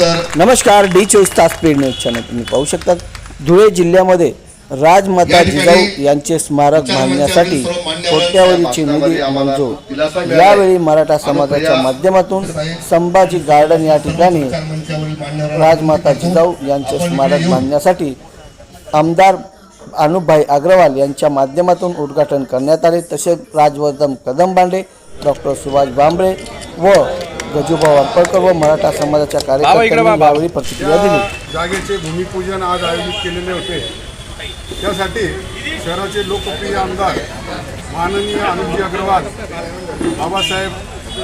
नमस्कार डी चोवीस तास पेड न्यूज चॅनल तुम्ही पाहू शकता धुळे जिल्ह्यामध्ये राजमाता जिजाऊ यांचे स्मारक बांधण्यासाठी कोट्यावधीची निधी मंजूर. यावेळी मराठा समाजाच्या माध्यमातून संभाजी गार्डन या ठिकाणी राजमाता जिजाऊ यांचे स्मारक बांधण्यासाठी आमदार अनुभाई अग्रवाल यांच्या माध्यमातून उद्घाटन करण्यात आले. तसेच राजवर्धन कदमबांडे डॉक्टर सुभाष बांबळे व गजूभाऊ वारपळकर व मराठा समाजाच्या कार्यकर्त्यांनी यावेळी प्रतिक्रिया दिली. जागेचे भूमिपूजन आज आयोजित केलेले होते. त्यासाठी शहराचे लोकप्रिय आमदार माननीय अनुजी अग्रवाल बाबासाहेब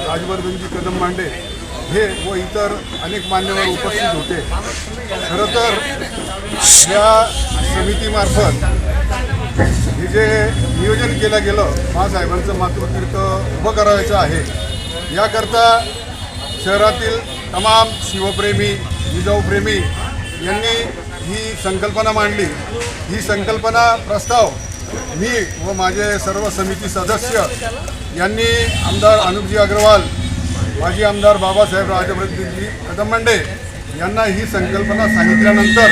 राजवर्धनजी कदम मांडे हे व इतर अनेक मान्यवर उपस्थित होते. खरं तर या समितीमार्फत हे जे नियोजन केलं गेलं बाळासाहेबांचं मातृतीर्थ उभं करायचं आहे याकरता शहरातील तमाम शिवप्रेमी जिजाऊप्रेमी यांनी ही संकल्पना मांडली. ही संकल्पना प्रस्ताव मी व माझे सर्व समिती सदस्य यांनी आमदार अनुपजी अग्रवाल माजी आमदार बाबासाहेब राजप्रिय कदम मांडे यांना ही संकल्पना सांगितल्यानंतर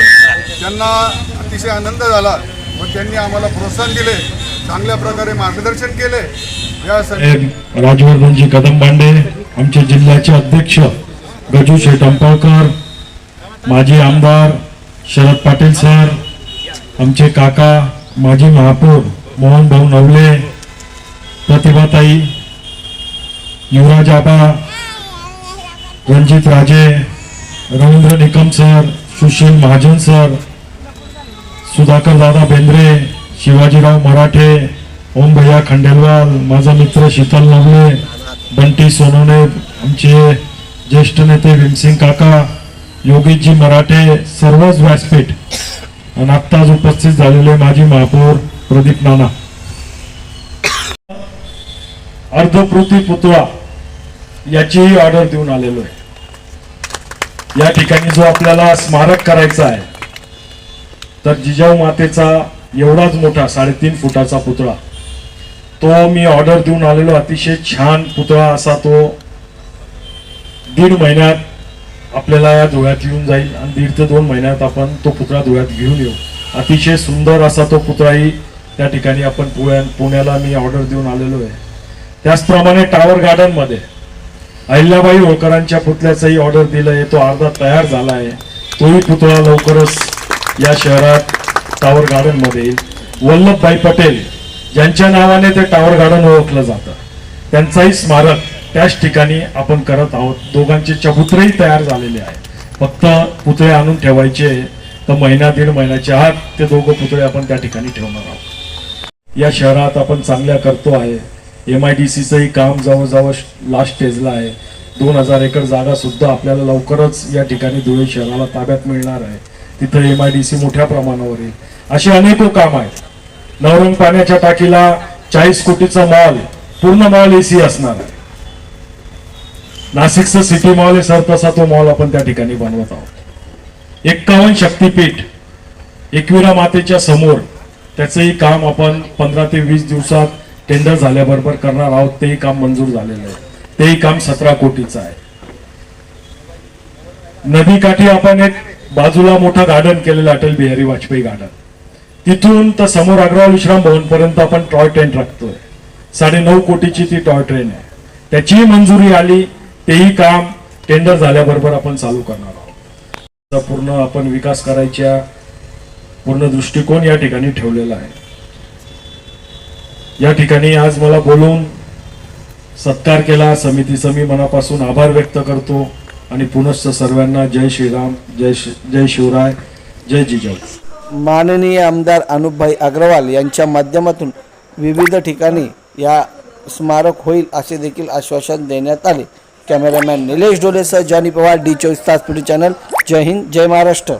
त्यांना अतिशय आनंद झाला व त्यांनी आम्हाला प्रोत्साहन दिले चांगल्या प्रकारे मार्गदर्शन केले. या राजवर्धनजी कदम बांडे आमचे जिल्ह्याचे अध्यक्ष गजू शेठ माजी आमदार शरद पाटील सर आमचे काका माजी महापौर मोहन भाऊ नवले प्रतिभाताई युवराज आबा रणजित राजे रवींद्र निकम सर सुशील महाजन सर सुधाकर दादा बेंद्रे शिवाजीराव मराठे ओम भैया खंडेलवाल माझा मित्र शीतल नवले बंटी सोनवणे आमचे ज्येष्ठ नेते भीमसिंग काका योगीजी मराठे सर्वच व्यासपीठ आणि आत्ताच उपस्थित झालेले माजी महापौर प्रदीप नाना. अर्धकृती पुतळा याचीही ऑर्डर देऊन आलेलो आहे. या ठिकाणी जो आपल्याला स्मारक करायचा आहे तर जिजाऊ मातेचा एवढाच मोठा साडेतीन फुटाचा पुतळा. तो मी ऑर्डर देऊन आलेलो अतिशय छान पुतळा असा तो दीड महिन्यात आपल्याला या धुळ्यात येऊन जाईल आणि दीड ते दोन महिन्यात आपण तो पुतळा धुळ्यात घेऊन येऊ. अतिशय सुंदर असा तो पुतळाही त्या ठिकाणी आपण पुण्या पुण्याला मी ऑर्डर देऊन आलेलो आहे. त्याचप्रमाणे टावर गार्डनमध्ये अहिल्याबाई होळकरांच्या पुतळ्याचाही ऑर्डर दिलं आहे. तो अर्धा तयार झाला आहे. तोही पुतळा लवकरच या शहरात टावर गार्डनमध्ये येईल. वल्लभभाई पटेल ज्यांच्या नावाने ते टावर गार्डन ओळखलं जातं. त्यांचाही स्मारक त्याच ठिकाणी आपण करत आहोत. दोघांचे चबुतरेही तयार झालेले आहेत. फक्त पुतळे आणून ठेवायचे तर महिना दीड महिन्याच्या आत ते दोघं पुतळे आपण त्या ठिकाणी ठेवणार आहोत. या शहरात आपण चांगल्या करतो आहे. एम आय डी सीचंही काम जवळजवळ लास्ट स्टेजला आहे. दोन हजार एकर जागा सुद्धा आपल्याला लवकरच या ठिकाणी धुळे शहराला ताब्यात मिळणार आहे. तिथं एम आय डी सी मोठ्या प्रमाणावर येईल. अशी अनेको काम आहेत. नवरंग पाण्याच्या टाकीला चाळीस कोटीचा मॉल पूर्ण मॉल एसी असणार आहे. नाशिकचं सिटी मॉल आहे सर तसा तो मॉल आपण त्या ठिकाणी बनवत आहोत. एक्कावन्न शक्तीपीठ एकविरा मातेच्या समोर त्याचंही काम आपण पंधरा ते वीस दिवसात टेंडर झाल्याबरोबर करणार आहोत. तेही काम मंजूर झालेलं आहे. तेही काम सतरा कोटीचं आहे. नदीकाठी आपण एक बाजूला मोठं गार्डन केलेलं अटल बिहारी वाजपेयी गार्डन. तिथून तर समोर अग्रवाल विश्राम भवन पर्यंत आपण टॉय ट्रेन टाकतोय साडे नऊ कोटीची ती टॉय ट्रेन आहे. त्याचीही मंजुरी आली तेही काम टेंडर झाल्याबरोबर आपण चालू करणार आहोत. पूर्ण आपण विकास करायच्या पूर्ण दृष्टिकोन या ठिकाणी ठेवलेला आहे. या ठिकाणी आज मला बोलून सत्कार केला समितीचा मी मनापासून आभार व्यक्त करतो आणि पुनश्च सर्वांना जय श्रीराम जय जय शिवराय जय जिजाऊ. माननीय आमदार अनुपभाई अग्रवाल यांच्या माध्यमातून विविध ठिकाणी या स्मारक होईल असे देखील आश्वासन देण्यात आले. कॅमेरामॅन निलेश डोलेसह जॉनी पवार डी चोवीस तास पुढे चॅनल. जय हिंद जय महाराष्ट्र.